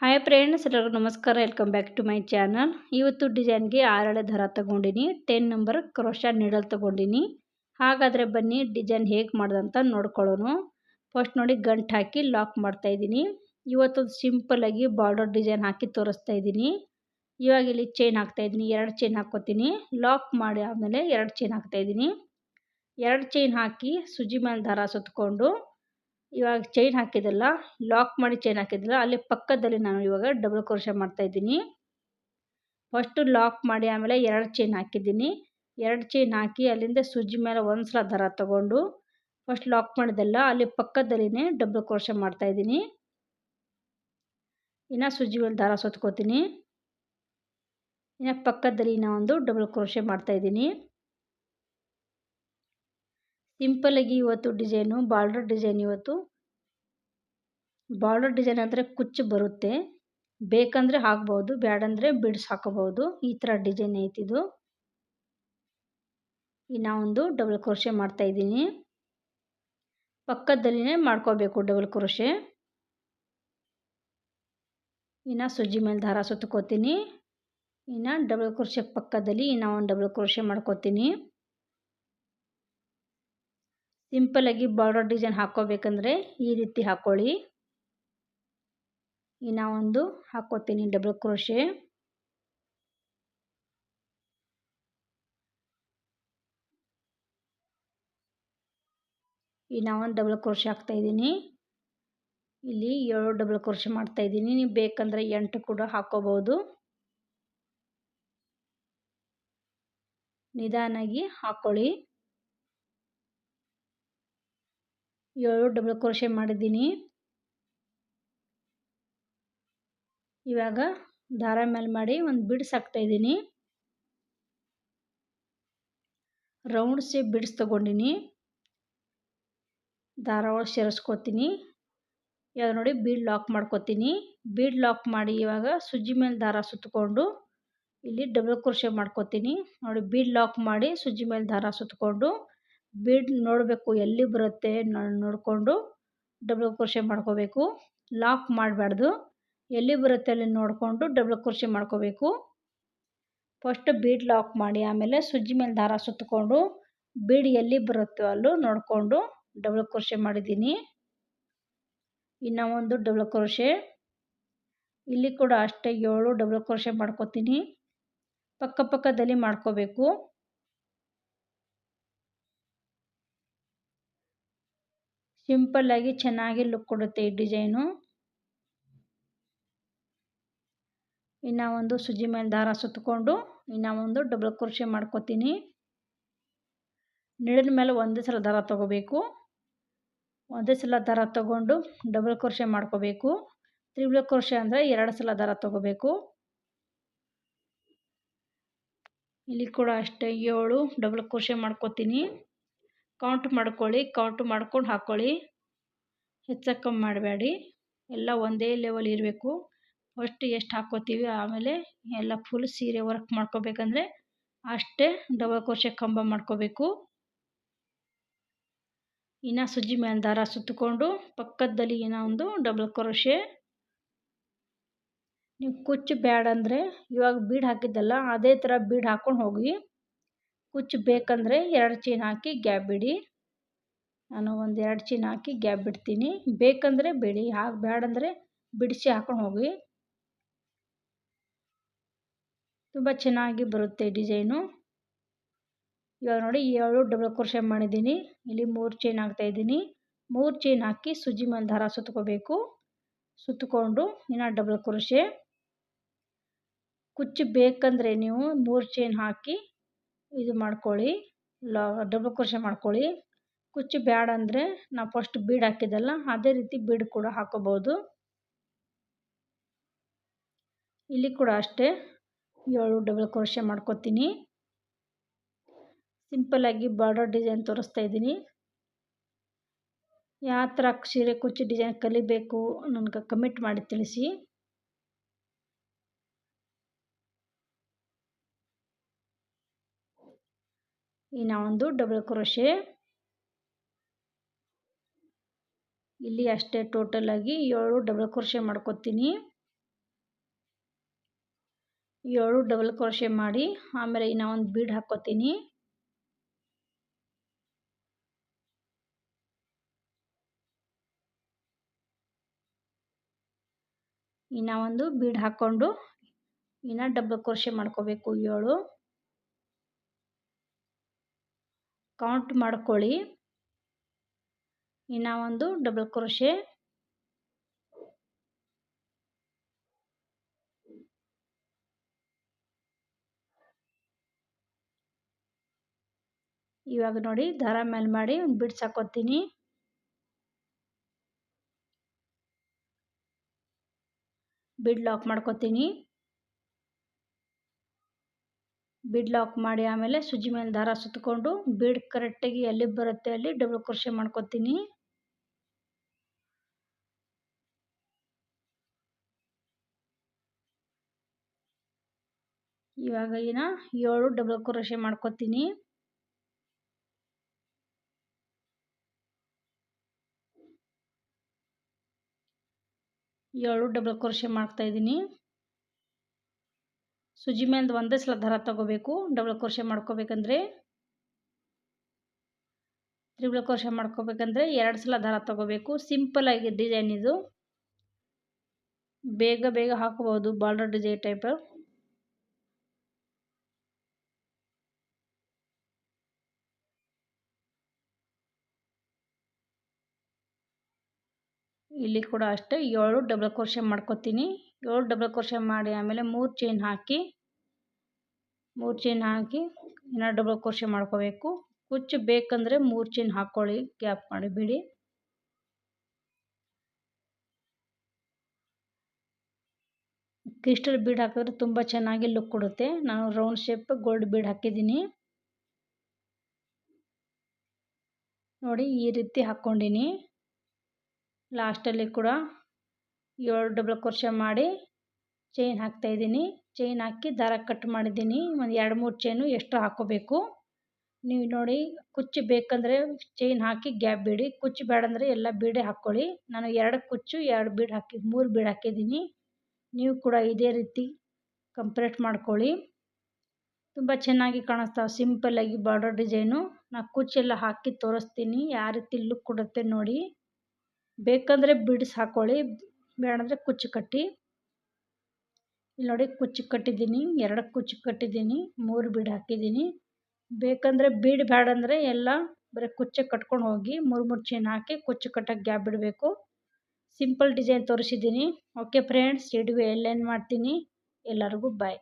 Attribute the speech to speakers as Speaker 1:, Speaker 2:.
Speaker 1: Hi friends ಎಲ್ಲರಿಗೂ ನಮಸ್ಕಾರ. Welcome back to my channel ಇವತ್ತು ಡಿಸೈನ್ಗೆ ಆರಳೆ ದರ ತಗೊಂಡಿನಿ. ಟೆನ್ ನಂಬರ್ ಕ್ರೋಶ ನೀಡಲ್ ತಗೊಂಡಿನಿ. ಹಾಗಾದರೆ ಬನ್ನಿ ಡಿಸೈನ್ ಹೇಗೆ ಮಾಡ್ದಂತ ನೋಡ್ಕೊಳ್ಳೋಣ. ಫಸ್ಟ್ ನೋಡಿ ಗಂಟು ಹಾಕಿ ಲಾಕ್ ಮಾಡ್ತಾ ಇದ್ದೀನಿ. ಇವತ್ತೊಂದು ಸಿಂಪಲಾಗಿ ಬಾರ್ಡರ್ ಡಿಸೈನ್ ಹಾಕಿ ತೋರಿಸ್ತಾ ಇದ್ದೀನಿ. ಇವಾಗ ಇಲ್ಲಿ ಚೈನ್ ಹಾಕ್ತಾ ಇದ್ದೀನಿ. ಎರಡು ಚೈನ್ ಹಾಕ್ಕೋತೀನಿ. ಲಾಕ್ ಮಾಡಿ ಆದಮೇಲೆ ಎರಡು ಚೈನ್ ಹಾಕ್ತಾ ಇದ್ದೀನಿ. ಎರಡು ಚೈನ್ ಹಾಕಿ ಸುಜಿ ಮೇಲೆ ದಾರ ಸುತ್ತಕೊಂಡು ಇವಾಗ ಚೈನ್ ಹಾಕಿದಲ್ಲ ಲಾಕ್ ಮಾಡಿ ಚೈನ್ ಹಾಕಿದ್ದಲ್ಲ ಅಲ್ಲಿ ಪಕ್ಕದಲ್ಲಿ ನಾನು ಇವಾಗ ಡಬಲ್ ಕ್ರೋಶ ಮಾಡ್ತಾ ಇದ್ದೀನಿ. ಫಸ್ಟು ಲಾಕ್ ಮಾಡಿ ಆಮೇಲೆ ಎರಡು ಚೈನ್ ಹಾಕಿದ್ದೀನಿ. ಎರಡು ಚೈನ್ ಹಾಕಿ ಅಲ್ಲಿಂದ ಸುಜ್ಜಿ ಮೇಲೆ ಒಂದು ಸಲ ದಾರ ತಗೊಂಡು ಫಸ್ಟ್ ಲಾಕ್ ಮಾಡಿದಲ್ಲ ಅಲ್ಲಿ ಪಕ್ಕದಲ್ಲಿನೇ ಡಬಲ್ ಕ್ರೋಶ ಮಾಡ್ತಾ ಇದ್ದೀನಿ. ಇನ್ನು ಸುಜ್ಜಿ ಮೇಲೆ ದಾರ ಸುತ್ಕೋತೀನಿ. ಇನ್ನು ಪಕ್ಕದಲ್ಲಿ ಇನ್ನೂ ಒಂದು ಡಬಲ್ ಕ್ರೋಶೆ ಮಾಡ್ತಾ ಸಿಂಪಲ್ಲಾಗಿ ಇವತ್ತು ಡಿಸೈನು ಬಾರ್ಡರ್ ಡಿಸೈನ್ ಇವತ್ತು. ಬಾರ್ಡರ್ ಡಿಸೈನ್ ಅಂದರೆ ಕುಚ್ಚು ಬರುತ್ತೆ. ಬೇಕಂದರೆ ಹಾಕ್ಬೋದು ಬೇಡಂದರೆ ಬಿಡ್ಸ್ ಹಾಕೋಬೋದು ಈ ಥರ ಡಿಸೈನ್ ಐತಿದು ಇನ್ನು ಒಂದು ಡಬಲ್ ಕ್ರೋಶೆ ಮಾಡ್ತಾ ಇದ್ದೀನಿ. ಪಕ್ಕದಲ್ಲಿನೇ ಮಾಡ್ಕೋಬೇಕು ಡಬಲ್ ಕ್ರೋಶೆ ಇನ್ನು ಸುಜ್ಜಿ ಮೇಲೆ ದಾರ ಸುತ್ಕೋತೀನಿ ಇನ್ನು ಡಬಲ್ ಕ್ರೋಶೆ ಪಕ್ಕದಲ್ಲಿ ಇನ್ನು ಒಂದು ಡಬಲ್ ಕ್ರೋಶೆ ಮಾಡ್ಕೋತೀನಿ. ಸಿಂಪಲ್ಲಾಗಿ ಬಾರ್ಡರ್ ಡಿಸೈನ್ ಹಾಕ್ಕೋಬೇಕಂದ್ರೆ ಈ ರೀತಿ ಹಾಕ್ಕೊಳ್ಳಿ. ಇನ್ನು ಒಂದು ಹಾಕ್ಕೋತೀನಿ ಡಬಲ್ ಕ್ರೋಶೆ ಇನ್ನು ಒಂದು ಡಬಲ್ ಕ್ರೋಶೆ ಹಾಕ್ತಾಯಿದ್ದೀನಿ ಇಲ್ಲಿ ಏಳು ಡಬಲ್ ಕ್ರೋಶೆ ಮಾಡ್ತಾಯಿದ್ದೀನಿ ನೀವು ಬೇಕಂದರೆ ಎಂಟು ಕೂಡ ಹಾಕ್ಕೋಬೋದು. ನಿಧಾನಾಗಿ ಹಾಕ್ಕೊಳ್ಳಿ. ಏಳು ಡಬಲ್ ಕ್ರೋಶೆ ಮಾಡಿದ್ದೀನಿ. ಇವಾಗ ದಾರ ಮೇಲೆ ಮಾಡಿ ಒಂದು ಬಿಡ್ಸ್ ಹಾಕ್ತಾಯಿದ್ದೀನಿ ರೌಂಡ್ ಶೇಪ್ ಬಿಡ್ಸ್ ತೊಗೊಂಡಿನಿ. ದಾರ ಒಳಗೆ ಸೇರಿಸ್ಕೊತೀನಿ. ಇವಾಗ ನೋಡಿ ಬೀಡ್ ಲಾಕ್ ಮಾಡ್ಕೋತೀನಿ. ಬೀಡ್ ಲಾಕ್ ಮಾಡಿ ಇವಾಗ ಸುಜ್ಜಿ ಮೇಲೆ ದಾರ ಸುತ್ತಕೊಂಡು ಇಲ್ಲಿ ಡಬಲ್ ಕ್ರೋಶೆ ಮಾಡ್ಕೋತೀನಿ. ನೋಡಿ ಬೀಡ್ ಲಾಕ್ ಮಾಡಿ ಸುಜ್ಜಿ ಮೇಲೆ ದಾರ ಸುತ್ತಕೊಂಡು ಬೀಡ್ ನೋಡಬೇಕು ಎಲ್ಲಿ ಬರುತ್ತೆ ನೋಡಿಕೊಂಡು ಡಬಲ್ ಕ್ರೋಶೆ ಮಾಡ್ಕೋಬೇಕು. ಲಾಕ್ ಮಾಡಬಾರ್ದು. ಎಲ್ಲಿ ಬರುತ್ತೆ ಅಲ್ಲಿ ನೋಡಿಕೊಂಡು ಡಬಲ್ ಕ್ರೋಶೆ ಮಾಡ್ಕೋಬೇಕು. ಫಸ್ಟ್ ಬೀಡ್ ಲಾಕ್ ಮಾಡಿ, ಆಮೇಲೆ ಸುಜ್ಜಿ ಮೇಲೆ ದಾರ ಸುತ್ತಕೊಂಡು ಬೀಡ್ ಎಲ್ಲಿ ಬರುತ್ತೋ ಅಲ್ಲೂ ನೋಡಿಕೊಂಡು ಡಬಲ್ ಕ್ರೋಶೆ ಮಾಡಿದ್ದೀನಿ. ಇನ್ನೂ ಒಂದು ಡಬಲ್ ಕ್ರೋಶೆ ಇಲ್ಲಿ ಕೂಡ ಅಷ್ಟೇ ಏಳು ಡಬಲ್ ಕ್ರೋಶೆ ಮಾಡ್ಕೋತೀನಿ. ಪಕ್ಕಪಕ್ಕದಲ್ಲಿ ಮಾಡ್ಕೋಬೇಕು. ಸಿಂಪಲ್ಲಾಗಿ ಚೆನ್ನಾಗಿ ಲುಕ್ ಕೊಡುತ್ತೆ ಈ ಡಿಸೈನು ಇನ್ನು ಒಂದು ಸುಜಿ ಮೇಲೆ ದಾರ ಸುತ್ತಕೊಂಡು ಇನ್ನು ಒಂದು ಡಬಲ್ ಕ್ರೋಶೆ ಮಾಡ್ಕೋತೀನಿ. ನಿಡಿನ ಮೇಲೆ ಒಂದೇ ಸಲ ದಾರ ತಗೋಬೇಕು. ಒಂದೇ ಸಲ ದಾರ ತಗೊಂಡು ಡಬಲ್ ಕ್ರೋಶೆ ಮಾಡ್ಕೋಬೇಕು. ತ್ರಿಬಲ್ ಕ್ರೋಶೆ ಅಂದರೆ ಎರಡು ಸಲ ದಾರ ತಗೋಬೇಕು. ಇಲ್ಲಿ ಕೂಡ ಅಷ್ಟೇ ಏಳು ಡಬಲ್ ಕ್ರೋಶೆ ಮಾಡ್ಕೋತೀನಿ. ಕೌಂಟ್ ಮಾಡ್ಕೊಳ್ಳಿ ಕೌಂಟ್ ಮಾಡ್ಕೊಂಡು ಹಾಕ್ಕೊಳ್ಳಿ ಹೆಚ್ಚು ಕಮ್ಮಿ ಮಾಡಬೇಡಿ. ಎಲ್ಲ ಒಂದೇ ಲೆವೆಲ್ ಇರಬೇಕು. ಫಸ್ಟ್ ಎಷ್ಟು ಹಾಕ್ಕೋತೀವಿ, ಆಮೇಲೆ ಎಲ್ಲ ಫುಲ್ ಸೀರೆ ವರ್ಕ್ ಮಾಡ್ಕೋಬೇಕಂದ್ರೆ ಅಷ್ಟೇ ಡಬಲ್ ಕ್ರೋಶೆ ಕಂಬ ಮಾಡ್ಕೋಬೇಕು. ಇನ್ನು ಸುಜ್ಜಿ ಮೇಲೆ ದಾರ ಸುತ್ತಕೊಂಡು ಪಕ್ಕದಲ್ಲಿ ಏನೋ ಒಂದು ಡಬಲ್ ಕ್ರೋಶೆ ನೀವು ಕುಚ್ಚು ಬೇಡ ಅಂದರೆ ಇವಾಗ ಬೀಡ್ ಹಾಕಿದ್ದಲ್ಲ, ಅದೇ ಥರ ಬೀಡ್ ಹಾಕ್ಕೊಂಡು ಹೋಗಿ ಕುಚ್ಚು ಬೇಕಂದರೆ ಎರಡು ಚೈನ್ ಹಾಕಿ ಗ್ಯಾಪ್ ಬಿಡಿ. ನಾನು ಒಂದು ಎರಡು ಚೈನ್ ಹಾಕಿ ಗ್ಯಾಪ್ ಬಿಡ್ತೀನಿ. ಬೇಕಂದರೆ ಬಿಡಿ. ಹಾಗೆ ಬೇಡಂದರೆ ಬಿಡಿಸಿ ಹಾಕೊಂಡು ಹೋಗಿ ತುಂಬ ಚೆನ್ನಾಗಿ ಬರುತ್ತೆ ಡಿಸೈನು. ಇವಾಗ ನೋಡಿ ಏಳು ಡಬಲ್ ಕ್ರೋಶೆ ಮಾಡಿದ್ದೀನಿ. ಇಲ್ಲಿ ಮೂರು ಚೈನ್ ಹಾಕ್ತಾಯಿದ್ದೀನಿ ಮೂರು ಚೈನ್ ಹಾಕಿ ಸುಜಿ ಮೇಲೆ ದಾರ ಸುತ್ಕೋಬೇಕು. ಸುತ್ತಕೊಂಡು ಇನ್ನು ಡಬಲ್ ಕ್ರೋಶೆ. ಕುಚ್ಚು ಬೇಕಂದರೆ ನೀವು ಮೂರು ಚೈನ್ ಹಾಕಿ ಇದು ಮಾಡ್ಕೊಳ್ಳಿ, ಲಾ ಡಬಲ್ ಕ್ರೋಶ ಮಾಡ್ಕೊಳ್ಳಿ. ಕುಚ್ಚು ಬೇಡ ಅಂದರೆ ನಾವು ಫಸ್ಟ್ ಬೀಡ್ ಹಾಕಿದ್ದಲ್ಲ, ಅದೇ ರೀತಿ ಬೀಡ್ ಕೂಡ ಹಾಕೋಬೋದು ಇಲ್ಲಿ ಕೂಡ ಅಷ್ಟೇ, ಏಳು ಡಬಲ್ ಕ್ರೋಶ ಮಾಡ್ಕೋತೀನಿ. ಸಿಂಪಲ್ಲಾಗಿ ಬಾರ್ಡರ್ ಡಿಸೈನ್ ತೋರಿಸ್ತಾ ಇದ್ದೀನಿ. ಯಾವ ಥರ ಸೀರೆ, ಕುಚ್ಚು ಡಿಸೈನ್ ಕಲಿಬೇಕು, ನನಗೆ ಕಮೆಂಟ್ ಮಾಡಿ ತಿಳಿಸಿ. ಇನ್ನು ಒಂದು ಡಬಲ್ ಕ್ರೋಶೆ ಇಲ್ಲಿ ಅಷ್ಟೇ ಟೋಟಲ್ ಆಗಿ ಏಳು ಡಬಲ್ ಕ್ರೋಶೆ ಮಾಡ್ಕೊತೀನಿ. ಏಳು ಡಬಲ್ ಕ್ರೋಶೆ ಮಾಡಿ ಆಮೇಲೆ ಇನ್ನು ಒಂದು ಬೀಡ್ ಹಾಕ್ಕೋತೀನಿ ಇನ್ನು ಒಂದು ಬೀಡ್ ಹಾಕ್ಕೊಂಡು ಇನ್ನು ಡಬಲ್ ಕ್ರೋಶೆ ಮಾಡ್ಕೋಬೇಕು ಏಳು. ಕೌಂಟ್ ಮಾಡ್ಕೊಳ್ಳಿ. ಇನ್ನು ಒಂದು ಡಬಲ್ ಕ್ರೋಶೆ ಇವಾಗ ನೋಡಿ, ದಾರ ಮೇಲೆ ಮಾಡಿ ಒಂದು ಬಿಡ್ಸ್ ಹಾಕೋತೀನಿ. ಬಿಡ್ ಲಾಕ್ ಮಾಡ್ಕೋತೀನಿ. ಬಿಡ್ ಲಾಕ್ ಮಾಡಿ ಆಮೇಲೆ ಸುಜಿ ಮೇಲೆ ದಾರ ಸುತ್ತಕೊಂಡು ಬಿಡ್ ಕರೆಕ್ಟಾಗಿ ಎಲ್ಲಿ ಬರುತ್ತೆ ಅಲ್ಲಿ ಡಬಲ್ ಕ್ರೋಶೆ ಮಾಡ್ಕೊತೀನಿ. ಇವಾಗ ಏನ ಏಳು ಡಬಲ್ ಕ್ರೋಶೆ ಮಾಡ್ಕೊತೀನಿ. ಏಳು ಡಬಲ್ ಕ್ರೋಶೆ ಮಾಡ್ತಾಯಿದ್ದೀನಿ ಸುಜಿ ಮೇಲೆ ಒಂದೇ ಸಲ ದಾರ ತಗೋಬೇಕು ಡಬಲ್ ಕ್ರೋಶೆ ಮಾಡ್ಕೋಬೇಕಂದ್ರೆ. ತ್ರಿಬಲ್ ಕ್ರೋಶೆ ಮಾಡ್ಕೋಬೇಕಂದ್ರೆ ಎರಡು ಸಲ ದಾರ ತಗೋಬೇಕು ಸಿಂಪಲ್ ಆಗಿ ಡಿಸೈನ್ ಇದು. ಬೇಗ ಬೇಗ ಹಾಕೋಬಹುದು ಬಾರ್ಡರ್ ಡಿಸೈನ್ ಟೈಪ್ ಇಲ್ಲಿ ಕೂಡ ಅಷ್ಟೇ, ಏಳು ಡಬಲ್ ಕೋರ್ಷೆ ಮಾಡ್ಕೊತೀನಿ. ಏಳು ಡಬಲ್ ಕ್ರೋಶೆ ಮಾಡಿ ಆಮೇಲೆ ಮೂರು ಚೈನ್ ಹಾಕಿ, ಮೂರು ಚೈನ್ ಹಾಕಿ ಇನ್ನೂ ಡಬಲ್ ಕ್ರೋಶೆ ಮಾಡ್ಕೋಬೇಕು. ಕುಚ್ಚು ಬೇಕಂದರೆ ಮೂರು ಚೈನ್ ಹಾಕ್ಕೊಳ್ಳಿ ಗ್ಯಾಪ್ ಮಾಡಿಬಿಡಿ ಕ್ರಿಸ್ಟಲ್ ಬೀಡ್ ಹಾಕಿದ್ರೆ ತುಂಬ ಚೆನ್ನಾಗಿ ಲುಕ್ ಕೊಡುತ್ತೆ. ನಾನು ರೌಂಡ್ ಶೇಪ್ ಗೋಲ್ಡ್ ಬೀಡ್ ಹಾಕಿದ್ದೀನಿ. ನೋಡಿ ಈ ರೀತಿ ಹಾಕ್ಕೊಂಡಿನಿ ಲಾಸ್ಟಲ್ಲಿ ಕೂಡ ಏಳು ಡಬಲ್ ಕ್ರೋಶೆ ಮಾಡಿ ಚೈನ್ ಹಾಕ್ತಾಯಿದ್ದೀನಿ ಚೈನ್ ಹಾಕಿ ದಾರ ಕಟ್ ಮಾಡಿದ್ದೀನಿ. ಒಂದು ಎರಡು ಮೂರು ಚೈನು ಎಷ್ಟು ಹಾಕೋಬೇಕು? ನೀವು ನೋಡಿ, ಕುಚ್ಚು ಬೇಕಂದರೆ ಚೈನ್ ಹಾಕಿ ಗ್ಯಾಪ್ ಬಿಡಿ. ಕುಚ್ಚು ಬೇಡಂದರೆ ಎಲ್ಲ ಬೀಡೆ ಹಾಕ್ಕೊಳ್ಳಿ. ನಾನು ಎರಡು ಕುಚ್ಚು, ಎರಡು ಬೀಡ್ ಹಾಕಿ, ಮೂರು ಬೀಡ್ ಹಾಕಿದ್ದೀನಿ. ನೀವು ಕೂಡ ಇದೇ ರೀತಿ ಕಂಪ್ಲೀಟ್ ಮಾಡ್ಕೊಳ್ಳಿ. ತುಂಬ ಚೆನ್ನಾಗಿ ಕಾಣಿಸ್ತಾವೆ ಸಿಂಪಲ್ಲಾಗಿ ಬಾರ್ಡರ್ ಡಿಸೈನು ನಾನು ಕುಚ್ಚೆಲ್ಲ ಹಾಕಿ ತೋರಿಸ್ತೀನಿ. ಯಾವ ರೀತಿ ಲುಕ್ ಕೊಡುತ್ತೆ ನೋಡಿ. ಬೇಕಂದರೆ ಬಿಡ್ಸ್ ಹಾಕ್ಕೊಳ್ಳಿ. ಬೇಡಂದರೆ ಕುಚ್ಚು ಕಟ್ಟಿ. ಇಲ್ಲಿ ನೋಡಿ ಕುಚ್ಚು ಕಟ್ಟಿದ್ದೀನಿ, ಎರಡು ಕುಚ್ಚು ಕಟ್ಟಿದ್ದೀನಿ, ಮೂರು ಬೀಡ್ ಹಾಕಿದ್ದೀನಿ. ಬೇಕಂದರೆ ಬೀಡ್ ಬೇಡಂದರೆ ಎಲ್ಲ ಬರೀ ಕುಚ್ಚೆ ಕಟ್ಕೊಂಡು ಹೋಗಿ ಮೂರು ಮೂರು ಚೈನ್ ಹಾಕಿ ಕುಚ್ಚು ಕಟ್ಟಕ್ಕೆ ಗ್ಯಾಪ್ ಬಿಡಬೇಕು. ಸಿಂಪಲ್ ಡಿಸೈನ್ ತೋರಿಸಿದ್ದೀನಿ. ಓಕೆ ಫ್ರೆಂಡ್ಸ್ ಇಡುವೆ ಎಲ್ಲೇನು ಮಾಡ್ತೀನಿ? ಎಲ್ಲರಿಗೂ ಬಾಯ್